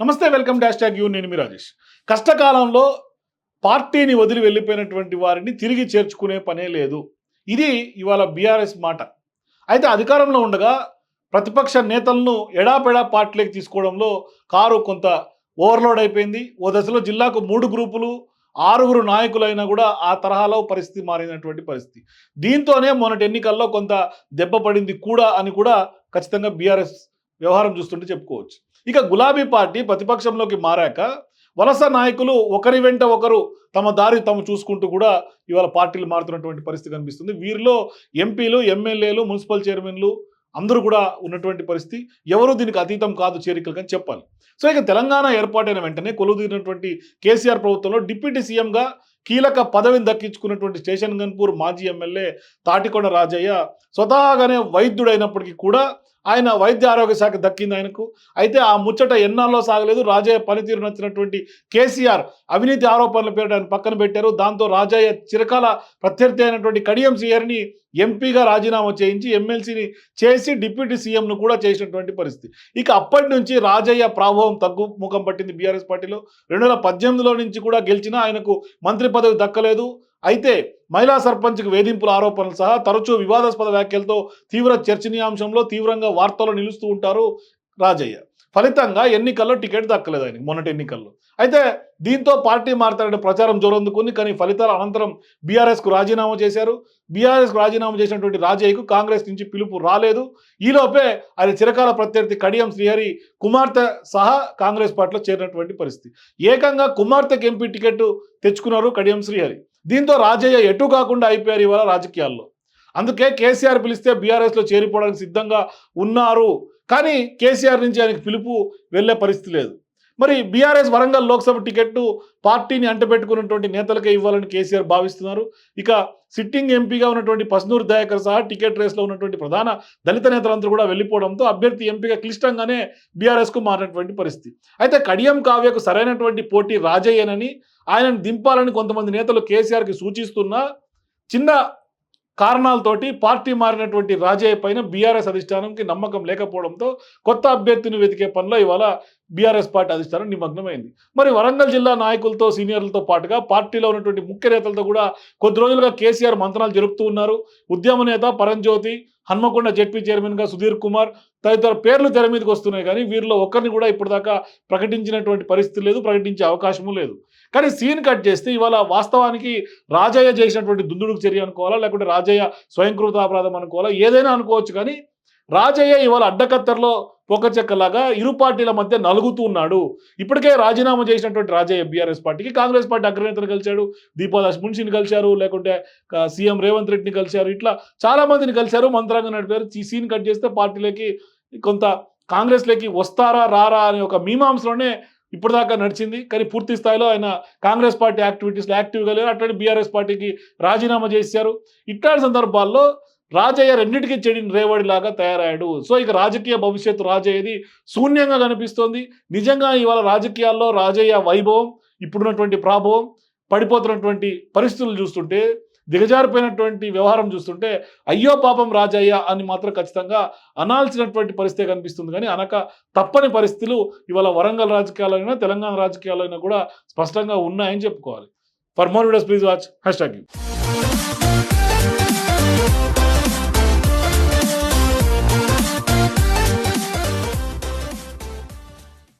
నమస్తే welcome dash tag you నేను మీ రాజేష్. కష్టకాలంలో పార్టీని వదిలి వెళ్ళిపోయినటువంటి వారిని తిరిగి చేర్చుకునే పనే లేదు. ఇది ఇవాళ బీఆర్ఎస్ మాట. అయితే అధికారంలో ఉండగా ప్రతిపక్ష నేతలను ఎడాపెడా పార్టీలోకి తీసుకోవడంలో కారు కొంత ఓవర్లోడ్ అయిపోయింది. ఓ దశలో జిల్లాకు మూడు గ్రూపులు ఆరుగురు నాయకులైనా కూడా ఆ తరహాలో పరిస్థితి మారినటువంటి పరిస్థితి. దీంతోనే మొన్నటి ఎన్నికల్లో కొంత దెబ్బ పడింది కూడా అని కూడా ఖచ్చితంగా బీఆర్ఎస్ వ్యవహారం చూస్తుంటే చెప్పుకోవచ్చు. ఇక గులాబీ పార్టీ ప్రతిపక్షంలోకి మారాక వలస నాయకులు ఒకరి వెంట ఒకరు తమ దారి తాము చూసుకుంటూ కూడా ఇవాళ పార్టీలు మారుతున్నటువంటి పరిస్థితి కనిపిస్తుంది. వీరిలో ఎంపీలు ఎమ్మెల్యేలు మున్సిపల్ చైర్మన్లు అందరూ కూడా ఉన్నటువంటి పరిస్థితి. ఎవరు దీనికి అతీతం కాదు చేరికలు కానీ చెప్పాలి. సో ఇక తెలంగాణ ఏర్పాటైన వెంటనే కొలువుదీరినటువంటి కేసీఆర్ ప్రభుత్వంలో డిప్యూటీ సీఎంగా కీలక పదవిని దక్కించుకున్నటువంటి స్టేషన్ గన్పూర్ మాజీ ఎమ్మెల్యే తాటికొండ రాజయ్య స్వతహాగానే వైద్యుడైనప్పటికీ కూడా ఆయన వైద్య ఆరోగ్య శాఖ దక్కింది ఆయనకు. అయితే ఆ ముచ్చట ఎన్నాళ్ళలో సాగలేదు. రాజయ్య పనితీరు నచ్చినటువంటి కేసీఆర్ అవినీతి ఆరోపణల పేరు ఆయన పక్కన పెట్టారు. దాంతో రాజయ్య చిరకాల ప్రత్యర్థి అయినటువంటి కడియం సీఆర్ని ఎంపీగా రాజీనామా చేయించి ఎమ్మెల్సీని చేసి డిప్యూటీ సీఎంను కూడా చేసినటువంటి పరిస్థితి. ఇక అప్పటి నుంచి రాజయ్య ప్రభావం తగ్గు ముఖం పట్టింది బీఆర్ఎస్ పార్టీలో. రెండు వేల పద్దెనిమిదిలో నుంచి కూడా గెలిచినా ఆయనకు మంత్రి పదవి దక్కలేదు. అయితే మహిళా సర్పంచ్కి వేధింపుల ఆరోపణలు సహా తరచూ వివాదాస్పద వ్యాఖ్యలతో తీవ్ర చర్చనీయాంశంలో తీవ్రంగా వార్తల్లో నిలుస్తూ ఉంటారు రాజయ్య. ఫలితంగా ఎన్నికల్లో టికెట్ దక్కలేదు ఆయనకి మొన్నటి ఎన్నికల్లో. అయితే దీంతో పార్టీ మారుతారనే ప్రచారం జోరందుకుంది. కానీ ఫలితాల అనంతరం బీఆర్ఎస్కు రాజీనామా చేశారు. బీఆర్ఎస్కు రాజీనామా చేసినటువంటి రాజయ్యకు కాంగ్రెస్ నుంచి పిలుపు రాలేదు. ఈలోపే ఆయన చిరకాల ప్రత్యర్థి కడియం శ్రీహరి కుమార్తె సహా కాంగ్రెస్ పార్టీలో చేరినటువంటి పరిస్థితి. ఏకంగా కుమార్తెకి ఎంపీ టికెట్ తెచ్చుకున్నారు కడియం శ్రీహరి. దీంతో రాజయ్య ఎటు కాకుండా అయిపోయారు ఇవాళ రాజకీయాల్లో. అందుకే కేసీఆర్ పిలిస్తే బీఆర్ఎస్లో చేరిపోవడానికి సిద్ధంగా ఉన్నారు. కానీ కేసీఆర్ నుంచి ఆయనకు పిలుపు వెళ్ళే పరిస్థితి లేదు. మరి బీఆర్ఎస్ వరంగల్ లోక్సభ టికెట్టు పార్టీని అంటపెట్టుకున్నటువంటి నేతలకే ఇవ్వాలని కేసీఆర్ భావిస్తున్నారు. ఇక సిట్టింగ్ ఎంపీగా ఉన్నటువంటి పస్నూర్ దయాకర్ సహా టికెట్ రేస్లో ఉన్నటువంటి ప్రధాన దళిత నేతలందరూ కూడా వెళ్ళిపోవడంతో అభ్యర్థి ఎంపీగా క్లిష్టంగానే బీఆర్ఎస్కు మారినటువంటి పరిస్థితి. అయితే కడియం కావ్యకు సరైనటువంటి పోటీ రాజయ్యనని ఆయనను దింపాలని కొంతమంది నేతలు కేసీఆర్కి సూచిస్తున్నా చిన్న కారణాలతోటి పార్టీ మారినటువంటి రాజయ్య పైన బీఆర్ఎస్ అధిష్టానంకి నమ్మకం లేకపోవడంతో కొత్త అభ్యర్థిని వెతికే పనిలో ఇవాళ బీఆర్ఎస్ పార్టీ అధిష్టానం నిమగ్నమైంది. మరి వరంగల్ జిల్లా నాయకులతో సీనియర్లతో పాటుగా పార్టీలో ఉన్నటువంటి ముఖ్య నేతలతో కూడా కొద్ది రోజులుగా కేసీఆర్ మంత్రాలు జరుపుతూ ఉన్నారు. ఉద్యమ నేత పరంజ్యోతి హన్మకొండ జెడ్పీ చైర్మన్గా సుధీర్ కుమార్ తదితర పేర్లు తెర మీదకి వస్తున్నాయి కానీ వీరిలో ఒక్కరిని కూడా ఇప్పటిదాకా ప్రకటించినటువంటి పరిస్థితి లేదు ప్రకటించే అవకాశము లేదు. కానీ సీన్ కట్ చేస్తే ఇవాళ వాస్తవానికి రాజయ్య చేసినటువంటి దుందుడుకు చర్య అనుకోవాలా లేకుంటే రాజయ్య స్వయంకృత అపరాధం అనుకోవాలా ఏదైనా అనుకోవచ్చు కానీ రాజయ్య ఇవాళ అడ్డకత్తర్లో పొక్కచెక్కలాగా ఇరు పార్టీల మధ్య నలుగుతూ ఉన్నాడు. ఇప్పటికే రాజీనామా చేసినటువంటి రాజయ్య బీఆర్ఎస్ పార్టీకి కాంగ్రెస్ పార్టీ అగ్రనేతలు కలిశాడు. దీపాదాస్ మున్షిని కలిశారు. లేకుంటే సీఎం రేవంత్ రెడ్డిని కలిశారు. ఇట్లా చాలా మందిని కలిశారు. మంత్రాంగం నడిపారు. సీన్ కట్ చేస్తే పార్టీలకి కొంత కాంగ్రెస్లోకి వస్తారా రారా అనే ఒక మీమాంసలోనే ఇప్పటిదాకా నడిచింది. కానీ పూర్తి స్థాయిలో ఆయన కాంగ్రెస్ పార్టీ యాక్టివిటీస్లో యాక్టివ్గా లేరు. అట్లాంటి బీఆర్ఎస్ పార్టీకి రాజీనామా చేశారు. ఇట్లాంటి సందర్భాల్లో రాజయ్య రెండింటికి చెడిన రేవడిలాగా తయారయ్యాడు. సో ఇక రాజకీయ భవిష్యత్తు రాజయ్యది శూన్యంగా కనిపిస్తోంది. నిజంగా ఇవాళ రాజకీయాల్లో రాజయ్య వైభవం ఇప్పుడున్నటువంటి ప్రాభవం పడిపోతున్నటువంటి పరిస్థితులు చూస్తుంటే దిగజారిపోయినటువంటి వ్యవహారం చూస్తుంటే అయ్యో పాపం రాజయ్య అని మాత్రం ఖచ్చితంగా అనాల్సినటువంటి పరిస్థితి కనిపిస్తుంది. కానీ అనక తప్పని పరిస్థితులు ఇవాళ వరంగల్ రాజకీయాలైనా తెలంగాణ రాజకీయాలైనా కూడా స్పష్టంగా ఉన్నాయని చెప్పుకోవాలి. For more videos please watch hash tag